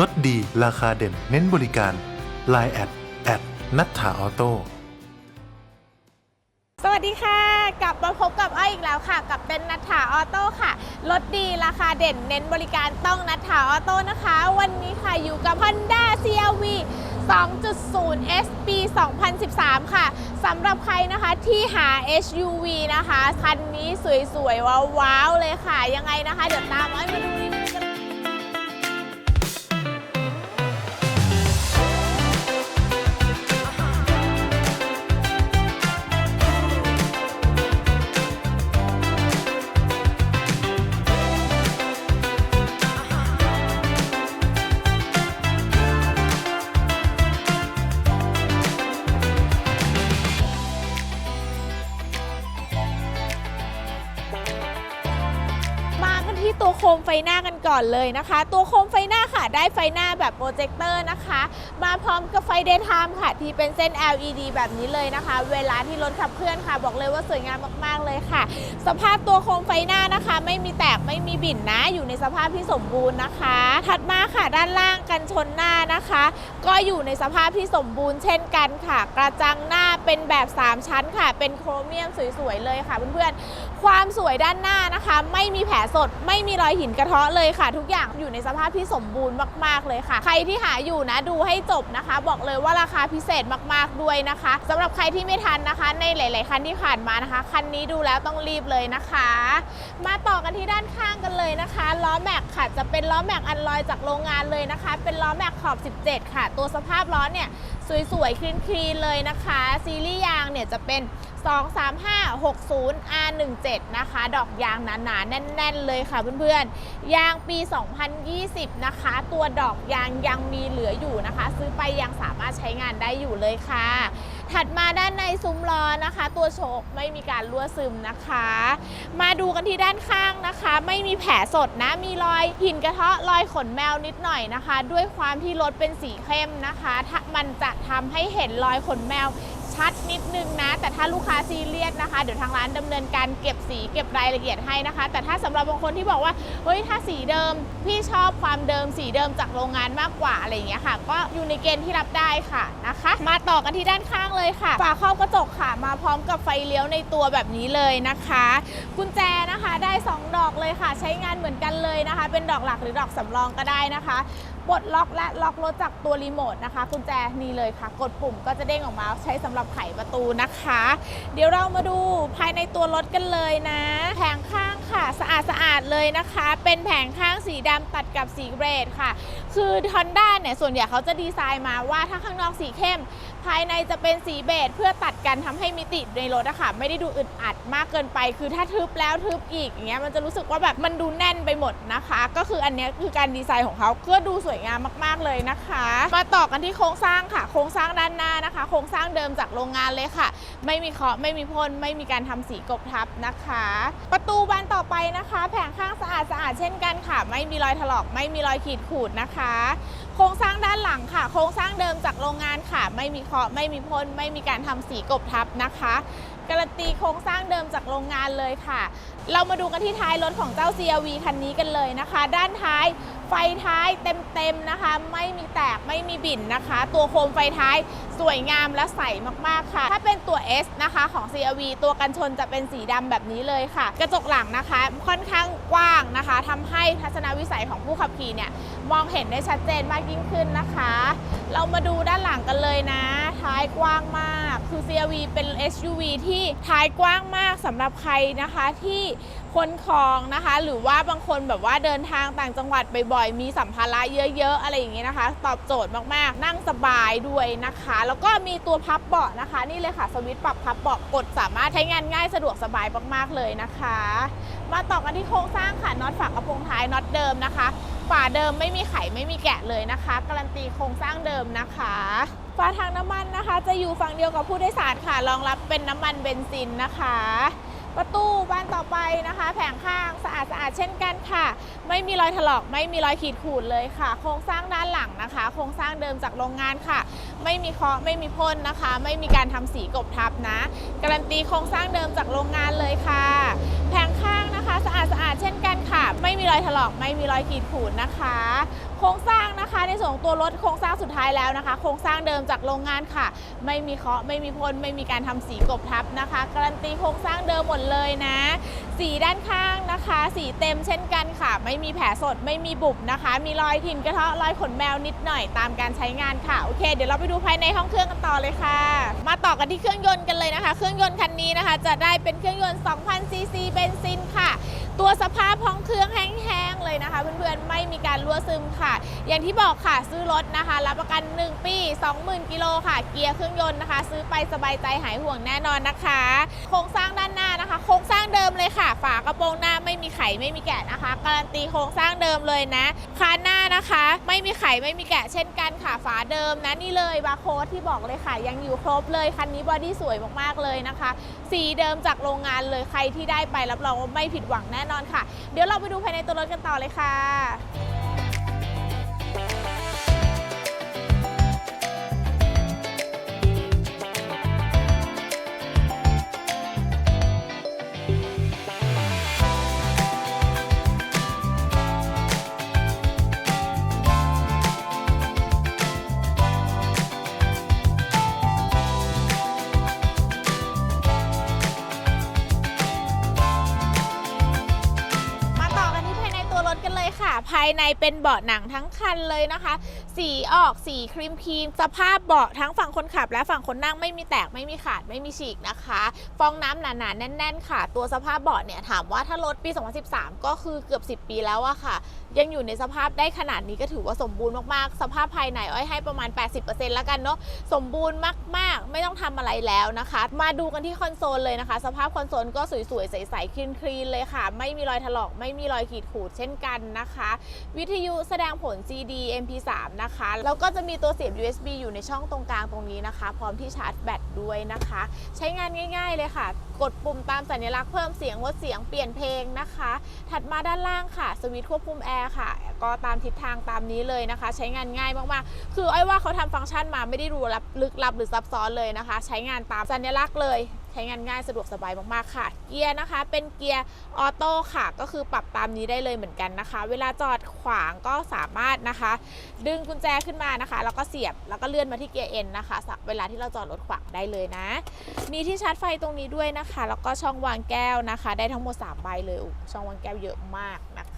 ลดดีราคาเด่น เน้นบริการ Line แอดแอดนัทธาออโต้สวัสดีค่ะ กลับมาพบกับอ้อยอีกแล้วค่ะ กับเป็นนัทธาออโต้ค่ะลดดีราคาเด่น เน้นบริการต้องนัทธาออโต้นะคะ วันนี้ค่ะอยู่กับ Honda CRV 2.0 S ปี 2013 ค่ะสำหรับใครนะคะที่หา SUV นะคะ คันนี้สวยๆ ว้าวๆ เลยค่ะ ยังไงนะคะ เดี๋ยวตามอ้อยมาดูรี หน้ากันก่อนเลยนะคะ ตัวโคมไฟหน้าค่ะ ได้ไฟหน้าแบบโปรเจคเตอร์นะคะ มาพร้อมกับไฟเดย์ไทม์ค่ะ ที่เป็นเส้น LED แบบนี้เลยนะคะ เวลาที่รถขับเคลื่อนค่ะ บอกเลยว่าสวยงามมากๆเลยค่ะ สภาพตัวโคมไฟหน้านะคะ ไม่มีแตกไม่มีบิ่นนะ อยู่ในสภาพที่สมบูรณ์นะคะ ถัดมาค่ะด้านล่างกันชนหน้านะคะ ก็อยู่ในสภาพที่สมบูรณ์เช่นกันค่ะ กระจังหน้า เป็นแบบ 3 ชั้นค่ะ เป็นโครเมียมสวยๆเลยค่ะเพื่อนๆ ความสวยด้านหน้านะคะ ไม่มีแผลสด ไม่มีรอยหินกระเทาะเลยค่ะ ทุกอย่างอยู่ในสภาพที่สมบูรณ์มากๆเลยค่ะ ใครที่หาอยู่นะดูให้จบนะคะ บอกเลยว่าราคาพิเศษมากๆด้วยนะคะสำหรับใครที่ไม่ทันนะคะ ในหลาย ๆ คันที่ผ่านมานะคะ คันนี้ดูแล้วต้องรีบเลยนะคะ มาต่อกันที่ด้านข้างกันเลยนะคะล้อแม็กค่ะจะเป็นล้อแม็กอันลอยจากโรงงานเลยนะคะ เป็นล้อแม็กขอบ 17 ค่ะ ตัวสภาพล้อเนี่ยสวยๆคลีนๆเลยนะคะซีรีส์ยางเนี่ยจะเป็น 23560 R17 นะคะ ดอกยางหนาๆ แน่น ๆ เลยค่ะเพื่อนๆ ยางปี 2020 นะคะ ตัวดอกยางยังมีเหลืออยู่นะคะ ซื้อไปยังสามารถใช้งานได้อยู่เลยค่ะ ถัดมาด้านในซุ้มล้อนะคะ ตัวโชคไม่มีการรั่วซึมนะคะ มาดูกันที่ด้านข้างนะคะ ไม่มีแผลสดนะ มีรอยหินกระเทาะรอยขนแมวนิดหน่อยนะคะ ด้วยความที่รถเป็นสีเข้มนะคะถ้ามันจะทำให้เห็นรอยขนแมว ชัดนิดนึงนะ แต่ถ้าลูกค้าซีเรียสนะคะ เดี๋ยวทางร้านดำเนินการเก็บสีเก็บรายละเอียดให้นะคะ แต่ถ้าสำหรับบางคนที่บอกว่าเฮ้ยถ้าสีเดิมพี่ชอบความเดิมสีเดิมจากโรงงานมากกว่าอะไรอย่างเงี้ยค่ะ ก็อยู่ในเกณฑ์ที่รับได้ค่ะนะคะ มาต่อกันที่ด้านข้างเลยค่ะฝาครอบกระจกค่ะ มาพร้อมกับไฟเลี้ยวในตัวแบบนี้เลยนะคะ กุญแจนะคะได้ 2 ดอกเลยค่ะ ใช้งานเหมือนกันเลยนะคะ เป็นดอกหลักหรือดอกสำรองก็ได้นะคะ ปลดล็อกและล็อกรถจากตัวรีโมทนะคะกุญแจนี่เลยค่ะ กดปุ่มก็จะเด้งออกมาใช้สำหรับไขประตูนะคะ เดี๋ยวเรามาดูภายในตัวรถกันเลยนะ แผงข้างค่ะ สะอาดสะอาดเลยนะคะ เป็นแผงข้างสีดำตัดกับสีเรดค่ะ คือ Honda เนี่ยส่วนใหญ่เขาจะดีไซน์มาว่าถ้าข้างนอกสีเข้ม ภายในจะเป็นสีเบจเพื่อตัดกันทำให้มิติในรถอะค่ะ ไม่ได้ดูอึดอัดมากเกินไป คือถ้าทึบแล้วทึบอีกอย่างเงี้ยมันจะรู้สึกว่าแบบมันดูแน่นไปหมดนะคะ ก็คืออันนี้คือการดีไซน์ของเขาก็ดูสวยงามมาก ๆเลยนะคะ มาต่อกันที่โครงสร้างค่ะ โครงสร้างด้านหน้านะคะ โครงสร้างเดิมจากโรงงานเลยค่ะ ไม่มีเคาะไม่มีพ่นไม่มีการทำสีกบทับนะคะ ประตูบานต่อไปนะคะ แผงข้างสะอาดสะอาดเช่นกันค่ะ ไม่มีรอยถลอกไม่มีรอยขีดขูดนะคะ โครงสร้างด้านหลังค่ะ โครงสร้างเดิมจากโรงงานค่ะ ไม่มีเคาะไม่มีพ่นไม่มีการทำสีกบทับนะคะ การันตีโครงสร้างเดิมจากโรงงานเลยค่ะ เรามาดูกันที่ท้ายรถของเจ้า CRV คันนี้กันเลยนะคะ ด้านท้ายไฟท้ายเต็มๆนะคะ ไม่มีแตกไม่มีบิ่นนะคะ ตัวโคมไฟท้ายสวยงามและใสมากๆค่ะ ถ้าเป็นตัว S นะคะของ CRV ตัวกันชนจะเป็นสีดำแบบนี้เลยค่ะ กระจกหลังนะคะ ค่อนข้างกว้างนะคะทำให้ทัศนวิสัยของผู้ขับขี่เนี่ยมองเห็นได้ชัดเจนมากยิ่งขึ้นนะคะ เรามาดูด้านหลังกันเลยนะ ท้ายกว้างมาก คือ CRV เป็น SUV ที่ท้ายกว้างมากสำหรับใครนะคะที่คนของนะคะ หรือว่าบางคนแบบว่าเดินทางต่างจังหวัดบ่อยๆ มีสัมภาระเยอะ ๆ อะไรอย่างเงี้ยนะคะ ตอบโจทย์มากๆ นั่งสบายด้วยนะคะ แล้วก็มีตัวพับเบาะนะคะ นี่เลยค่ะสวิตช์ปรับพับเบาะกดสามารถใช้งานง่ายสะดวกสบายมากๆเลยนะคะ มาต่อกันที่โครงสร้างค่ะน็อตฝากระโปรงท้ายน็อตเดิมนะคะ ฝาเดิมไม่มีไขไม่มีแกะเลยนะคะ การันตีโครงสร้างเดิมนะคะฝาถังน้ำมันนะคะ จะอยู่ฝั่งเดียวกับผู้โดยสารค่ะ รองรับเป็นน้ำมันเบนซินนะคะ ประตูบานต่อไปนะคะ แผงข้างสะอาดสะอาดเช่นกันค่ะ ไม่มีรอยถลอกไม่มีรอยขีดข่วนเลยค่ะ โครงสร้างด้านหลังนะคะ โครงสร้างเดิมจากโรงงานค่ะ ไม่มีเคาะไม่มีพ่นนะคะ ไม่มีการทำสีกบทับนะ การันตีโครงสร้างเดิมจากโรงงานเลยค่ะ รอยถลอกไม่มีรอยขีดข่วนนะคะ โครงสร้างนะ คะในส่วนของตัวรถโครงสร้างสุดท้ายแล้วนะคะ โครงสร้างเดิมจากโรงงานค่ะ ไม่มีเคาะไม่มีพ่นไม่มีการทำสีกบทับนะคะ การันตีโครงสร้างเดิมหมดเลยนะ สีด้านข้างนะคะ สีเต็มเช่นกันค่ะ ไม่มีแผลสดไม่มีบุบนะคะ มีรอยถิ่นกระเทาะรอยขนแมวนิดหน่อยตามการใช้งานค่ะโอเค เดี๋ยวเราไปดูภายในห้องเครื่องกันต่อเลยค่ะ มาต่อกันที่เครื่องยนต์กันเลยนะคะ เครื่องยนต์คันนี้นะคะ จะได้เป็นเครื่องยนต์2,000ซีซีเบนซินค่ะ ตัวสภาพห้องเครื่องแห้งๆเลยนะคะ เพื่อนๆไม่มีการรั่วซึมค่ะ อย่างที่บอกค่ะซื้อรถนะคะ รับประกัน 1 ปี 20,000 กิโลค่ะ เกียร์เครื่องยนต์นะคะ ซื้อไปสบายใจหายห่วงแน่นอนนะคะ โครงสร้างด้านหน้านะคะ โครงสร้างเดิมเลยค่ะ ฝากระโปรงหน้าไม่มีไขไม่มีแกะนะคะ การันตีโครงสร้างเดิมเลยนะคานหน้านะคะ ไม่มีไขไม่มีแกะเช่นกันค่ะฝาเดิมนะนี่เลยบาร์โค้ดที่บอกเลยค่ะ ยังอยู่ครบเลยคันนี้บอดี้สวยมากๆเลยนะคะ สีเดิมจากโรงงานเลยใครที่ได้ไปรับรองว่าไม่ผิดหวังแน่นอนค่ะ เดี๋ยวเราไปดูภายในตัวรถกันต่อเลยค่ะ เลยค่ะ ภายในเป็นเบาะหนังทั้งคันเลยนะคะ สีออกสีครีมครีมสภาพเบาะทั้งฝั่งคนขับ และฝั่งคนนั่งไม่มีแตกไม่มีขาดไม่มีฉีกนะคะ ฟองน้ำหนาๆแน่น ๆ ค่ะ ตัวสภาพเบาะเนี่ยถามว่าถ้ารถปี 2013 ก็คือเกือบ 10 ปีแล้วอะค่ะ ยังอยู่ในสภาพได้ขนาดนี้ก็ถือว่าสมบูรณ์มากๆ สภาพภายในอ้อยให้ประมาณ 80%แล้วกันเนาะสมบูรณ์มากๆ ไม่ต้องทำอะไรแล้วนะคะ มาดูกันที่คอนโซลเลยนะคะ สภาพคอนโซลก็สวยๆใสๆคลีนๆเลยค่ะ ไม่มีรอยถลอก ไม่มีรอยขีดขูดเช่นกันนะคะ วิทยุแสดงผล CD MP3 นะคะแล้วก็จะมีตัวเสียบ USB อยู่ในช่องตรงกลางตรงนี้นะคะ พร้อมที่ชาร์จแบตด้วยนะคะ ใช้งานง่าย ๆเลยค่ะ กดปุ่มตามสัญลักษณ์เพิ่มเสียงลดเสียงเปลี่ยนเพลงนะคะ ถัดมาด้านล่างค่ะสวิตช์ควบคุมแอร์ค่ะ ก็ตามทิศทางตามนี้เลยนะคะ ใช้งานง่ายมากๆ คืออ้อยว่าเขาทำฟังก์ชันมาไม่ได้ดูลับลึกลับหรือซับซ้อนเลยนะคะ ใช้งานตามสัญลักษณ์เลยใช้งานง่ายสะดวกสบายมากๆค่ะ เกียร์นะคะ เป็นเกียร์ออโต้ค่ะ ก็คือปรับตามนี้ได้เลยเหมือนกันนะคะ เวลาจอดขวางก็สามารถนะคะ ดึงกุญแจขึ้นมานะคะ แล้วก็เสียบแล้วก็เลื่อนมาที่เกียร์เอ็นนะคะ เวลาที่เราจอดรถขวางได้เลยนะ มีที่ชาร์จไฟตรงนี้ด้วยนะคะ แล้วก็ช่องวางแก้วนะคะ ได้ทั้งหมด3ใบเลยอุ๊ยช่องวางแก้วเยอะมากนะคะ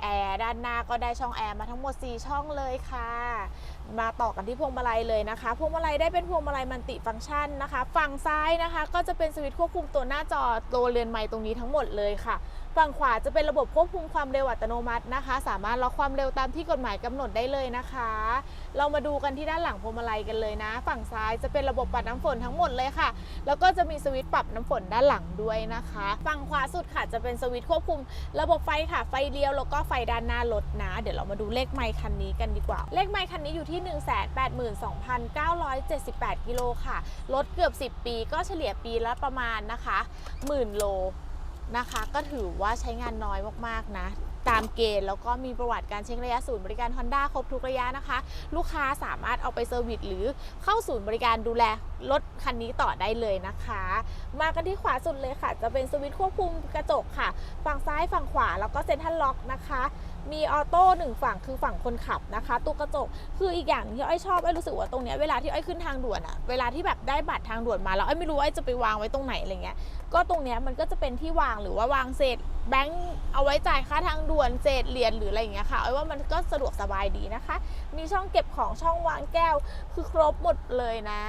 แอร์ด้านหน้าก็ได้ช่องแอร์มาทั้งหมด 4 ช่องเลยค่ะ มาต่อกันที่พวงมาลัยเลยนะคะ พวงมาลัยได้เป็นพวงมาลัยมัลติฟังก์ชันนะคะ ฝั่งซ้ายนะคะ ก็จะเป็นสวิตช์ควบคุมตัวหน้าจอตัวเรือนไม้ตรงนี้ทั้งหมดเลยค่ะ ฝั่งขวาจะเป็นระบบควบคุมความเร็วอัตโนมัตินะคะ สามารถล็อกความเร็วตามที่กฎหมายกำหนดได้เลยนะคะ เรามาดูกันที่ด้านหลังพวงมาลัยกันเลยนะ ฝั่งซ้ายจะเป็นระบบปัดน้ำฝนทั้งหมดเลยค่ะ แล้วก็จะมีสวิตช์ปรับน้ำฝนด้านหลังด้วยนะคะ ฝั่งขวาสุดค่ะจะเป็นสวิตช์ควบคุม ระบบไฟค่ะ ไฟเลี้ยวแล้วก็ไฟด้านหน้ารถนะ เดี๋ยวเรามาดูเลขไมค์คันนี้กันดีกว่า เลขไมค์คันนี้อยู่ที่182,978 กิโลค่ะ รถเกือบ 10 ปีก็เฉลี่ยปีละประมาณนะคะหมื่นโลนะคะ ก็ถือว่าใช้งานน้อยมากๆนะตามเกณฑ์แล้วก็มีประวัติการเช็คระยะศูนย์บริการ Honda ครบทุกระยะนะคะ ลูกค้าสามารถเอาไปเซอร์วิสหรือเข้าศูนย์บริการดูแลรถคันนี้ต่อได้เลยนะคะ มากันที่ขวาสุดเลยค่ะ จะเป็นสวิตช์ควบคุมกระจกค่ะ ฝั่งซ้ายฝั่งขวาแล้วก็เซ็นทรัลล็อกนะคะ มีออโต้หนึ่งฝั่งคือฝั่งคนขับนะคะตู้กระจกคืออีกอย่างที่อ้อยชอบอ้อยรู้สึกว่าตรงเนี้ยเวลาที่อ้อยขึ้นทางด่วนอะเวลาที่แบบได้บัตรทางด่วนมาแล้วอ้อยไม่รู้ว่าอ้อยจะไปวางไว้ตรงไหนอะไรเงี้ยก็ตรงเนี้ยมันก็จะเป็นที่วางหรือว่าวางเศษ แบงค์เอาไว้จ่ายค่าทางด่วนเศษเหรียญหรืออะไรอย่างเงี้ยค่ะอ้อยว่ามันก็สะดวกสบายดีนะคะ มีช่องเก็บของช่องวางแก้ว คือครบหมดเลยนะ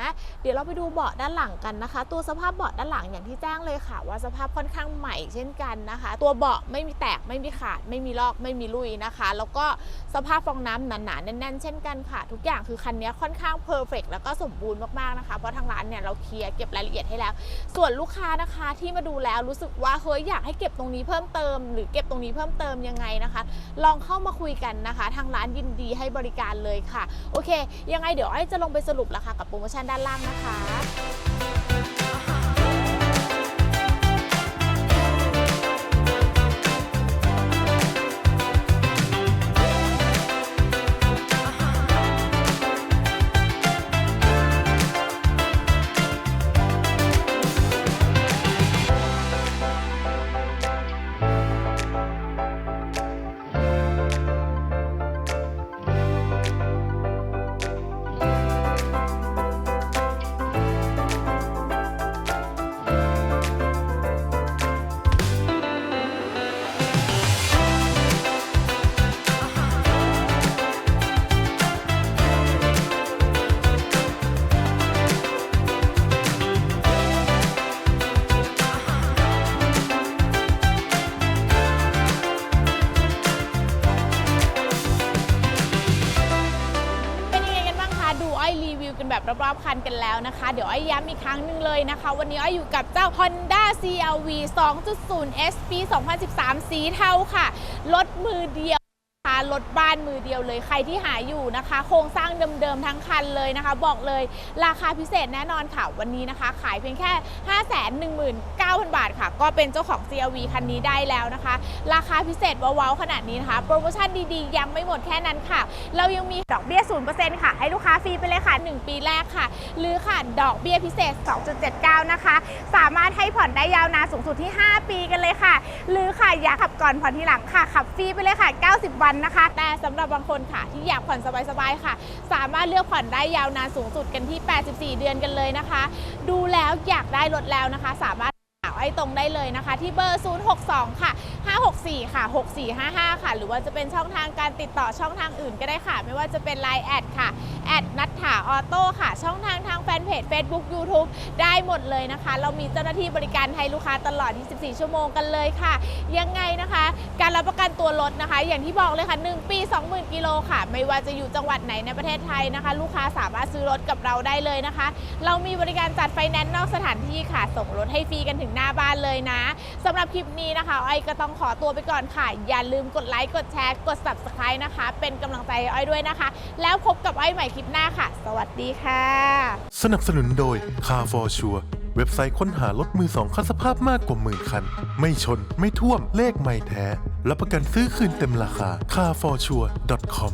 เดี๋ยวเราไปดูเบาะด้านหลังกันนะคะ ตัวสภาพเบาะด้านหลังอย่างที่แจ้งเลยค่ะ ว่าสภาพค่อนข้างใหม่เช่นกันนะคะ ตัวเบาะไม่มีแตกไม่มีขาด ไม่มีลอกไม่มีลุยนะคะ แล้วก็สภาพฟองน้ำหนาๆแน่นๆ เช่นกันค่ะ ทุกอย่างคือคันนี้ค่อนข้างเพอร์เฟกแล้วก็สมบูรณ์มากๆนะคะเพราะทางร้านเนี่ยเราเคลียร์เก็บรายละเอียดให้แล้ว ส่วนลูกค้านะคะที่มาดูแล้วรู้สึกว่าเฮ้ยอยากให้เก็บตรงนี้เพิ่มเติม หรือเก็บตรงนี้เพิ่มเติมยังไงนะคะ ลองเข้ามาคุยกันนะคะ ทางร้านยินดีให้บริการเลยค่ะ โอเค ยังไงเดี๋ยวไอ้จะลงไปสรุปราคากับโปรโมชั่นด้านล่างนะคะ อบคันกันแล้วนะคะ เดี๋ยวอ้อยย้ำอีกครั้งหนึ่งเลยนะคะ วันนี้อ้อยอยู่กับเจ้า Honda CRV 2.0 S ปี2013 สีเทาค่ะ รถมือเดียว รถบ้านมือเดียวเลยใครที่หาอยู่นะคะ โครงสร้างเดิมๆทั้งคันเลยนะคะ บอกเลยราคาพิเศษแน่นอนค่ะวันนี้นะคะ ขายเพียงแค่ 519,000 บาทค่ะ ก็เป็นเจ้าของ CRV คันนี้ได้แล้วนะคะ ราคาพิเศษว้าวๆขนาดนี้นะคะ โปรโมชั่นดีๆ ยังไม่หมดแค่นั้นค่ะ เรายังมีดอกเบี้ย 0%ค่ะ ให้ลูกค้าฟรีไปเลยค่ะ 1 ปีแรกค่ะ หรือค่ะ ดอกเบี้ยพิเศษ 2.79 นะคะ สามารถให้ผ่อนได้ยาวนานสูงสุดที่ 5 ปีกันเลยค่ะ หรือค่ะ อยากขับก่อนผ่อนทีหลังค่ะ ขับฟรีไปเลยค่ะ 90 วันนะคะแต่สำหรับบางคนค่ะที่อยากผ่อนสบายๆค่ะ สามารถเลือกผ่อนได้ยาวนานสูงสุดกันที่ 84 เดือนกันเลยนะคะ ดูแล้วอยากได้รถแล้วนะคะ สามารถ อ้ตรงได้เลยนะคะ ที่เบอร์ 062 ค่ะ 564 ค่ะ 6455 ค่ะ หรือว่าจะเป็นช่องทางการติดต่อช่องทางอื่นก็ได้ค่ะ ไม่ว่าจะเป็น Line แอดค่ะแอดนัทถาออโต้ค่ะ ช่องทางทางแฟนเพจ Facebook YouTube ได้หมดเลยนะคะ เรามีเจ้าหน้าที่บริการให้ลูกค้าตลอด 24 ชั่วโมงกันเลยค่ะ ยังไงนะคะ การรับประกันตัวรถนะคะ อย่างที่บอกเลยค่ะ 1 ปี 20,000 กิโลค่ะ ไม่ว่าจะอยู่จังหวัดไหนในประเทศไทยนะคะ ลูกค้าสามารถซื้อรถกับเราได้เลยนะคะ เรามีบริการจัดไฟแนนซ์นอกสถานที่ค่ะ ส่งรถให้ฟรีกันถึงหน้าบ้านเลยนะสำหรับคลิปนี้นะคะอ้อยก็ต้องขอตัวไปก่อนค่ะ อย่าลืมกดไลค์กดแชร์กด subscribe นะคะ เป็นกำลังใจให้อ้อยด้วยนะคะ แล้วพบกับอ้อยใหม่คลิปหน้าค่ะ สวัสดีค่ะ สนับสนุนโดย Car for Sure เว็บไซต์ค้นหารถมือสองคันสภาพมากกว่าหมื่นคัน ไม่ชนไม่ท่วมเลขไม่แท้รับประกันซื้อคืนเต็มราคา carforsure.com